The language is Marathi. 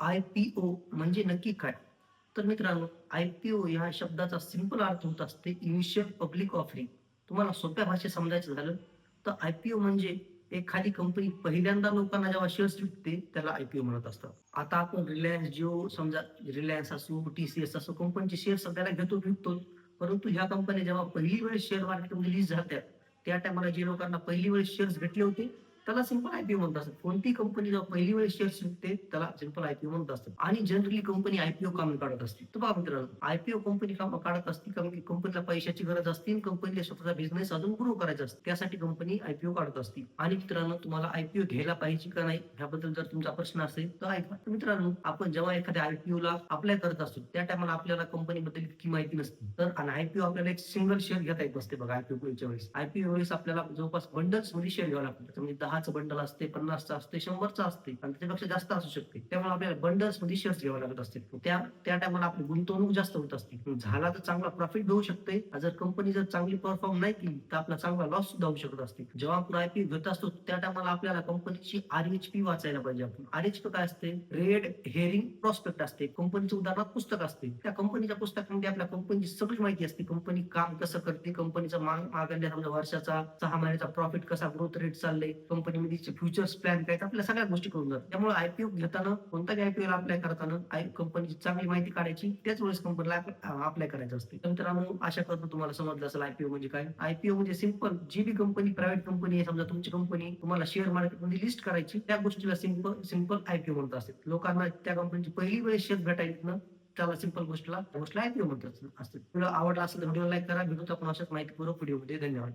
आय पी ओ म्हणजे नक्की काय? तर मित्रांनो आय पी ओ या शब्दाचा सिंपल अर्थ होत असते इनिशियल पब्लिक ऑफरिंग तुम्हाला सोप्या भाषेत समजायचं झालं तर आय पी ओ म्हणजे एखादी कंपनी पहिल्यांदा लोकांना जेव्हा शेअर्स विकते त्याला आय पी ओ म्हणत असतात. आता आपण रिलायन्स जिओ समजा रिलायन्स असो टी सी एस असो कंपनीचे शेअर सध्याला घेतो विकतो. परंतु ह्या कंपन्या जेव्हा पहिली वेळेस शेअर मार्केटमध्ये लिस्ट झाल्या त्या टायमाला जे लोकांना पहिली वेळेस शेअर्स भेटले होते त्याला सिंपल आयपीओ म्हणत असतात कोणती कंपनी जेव्हा पहिली वेळेस शेअर्स विकते त्याला सिंपल आयपीओ म्हणत असतात आणि जनरली कंपनी आयपीओ काम काढत असते तर बघा मित्रांनो आयपीओ कंपनी काम काढत असते कारण की कंपनीला पैशाची गरज असते कंपनीला स्वतःचा बिझनेस अजून ग्रो करायचा असते त्यासाठी कंपनी आयपीओ काढत असते आणि मित्रांनो तुम्हाला आयपीओ घ्यायला पाहिजे का नाही ह्याबद्दल जर तुमचा प्रश्न असेल तर ऐका तर मित्रांनो आपण जेव्हा एखाद्या आयपीओ ला अप्लाय करत असतो त्या टायमाला आपल्याला कंपनीबद्दल इतकी माहिती नसते तर आणि आयपीओ आपल्याला एक सिंगल शेअर घेता येत असते बघा आयपीओ वेळेस आयपीओ वेळेस आपल्याला जवळपास बंडल्समध्ये शेअर घ्यावं लागतं म्हणजे दहाचं बंडल असते पन्नासचं असते शंभरचं असते. आणि त्याच्यापेक्षा जास्त असू शकते. त्यामुळे आपल्याला बंडल्समध्ये शेअर्स घ्यावे लागत असते त्या त्या टायमाला आपली गुंतवणूक जास्त होत असते. झाला तर चांगला प्रॉफिट घेऊ शकते. जर कंपनी जर चांगली परफॉर्म नाही केली तर आपला चांगला लॉस सुद्धा होऊ शकत असते. जेव्हा आपण आयपी घेत असतो त्या टायमाला आपल्याला कंपनीची आर एच पी वाचायला पाहिजे. आपण आर एच पी काय असते? रेड हेअरिंग प्रॉस्पेक्ट असते. कंपनीचं उदाहरणार्थ पुस्तक असते. त्या कंपनीच्या पुस्तकामध्ये आपल्या कंपनीची सगळी माहिती असते. कंपनी काम कसं करते? कंपनीचा मागल्या समजा वर्षाचा सहा महिन्याचा प्रॉफिट कसा ग्रोथ रेट चाललंय? कंपनीमध्ये फ्युचर्स प्लॅन काय आपल्या सगळ्या गोष्टी करून जातात. त्यामुळे आयपीओ घेताना कोणत्याही आयपीओ अप्लाय करताना आय कंपनीची चांगली माहिती काढायची त्याच वेळेस कंपनीला अप्लाय करायचं असते. तर मित्रांनो आशा करतो तुम्हाला समजलं असेल आयपीओ म्हणजे काय. आयपीओ म्हणजे सिंपल जी बी कंपनी प्रायव्हेट कंपनी आहे समजा तुमची कंपनी तुम्हाला शेअर मार्केटमध्ये लिस्ट करायची त्या गोष्टीला सिंपल सिंपल आयपीओ म्हणत असते लोकांना त्या कंपनीची पहिली वेळेस शेअर भेटायची ना त्याला सिंपल गोष्टीला गोष्टीला आयपीओ म्हणतात असते तुला आवडला असेल तर व्हिडिओ लाईक करा. भेटू आपण अशाच माहितीपूर्वक व्हिडिओमध्ये धन्यवाद.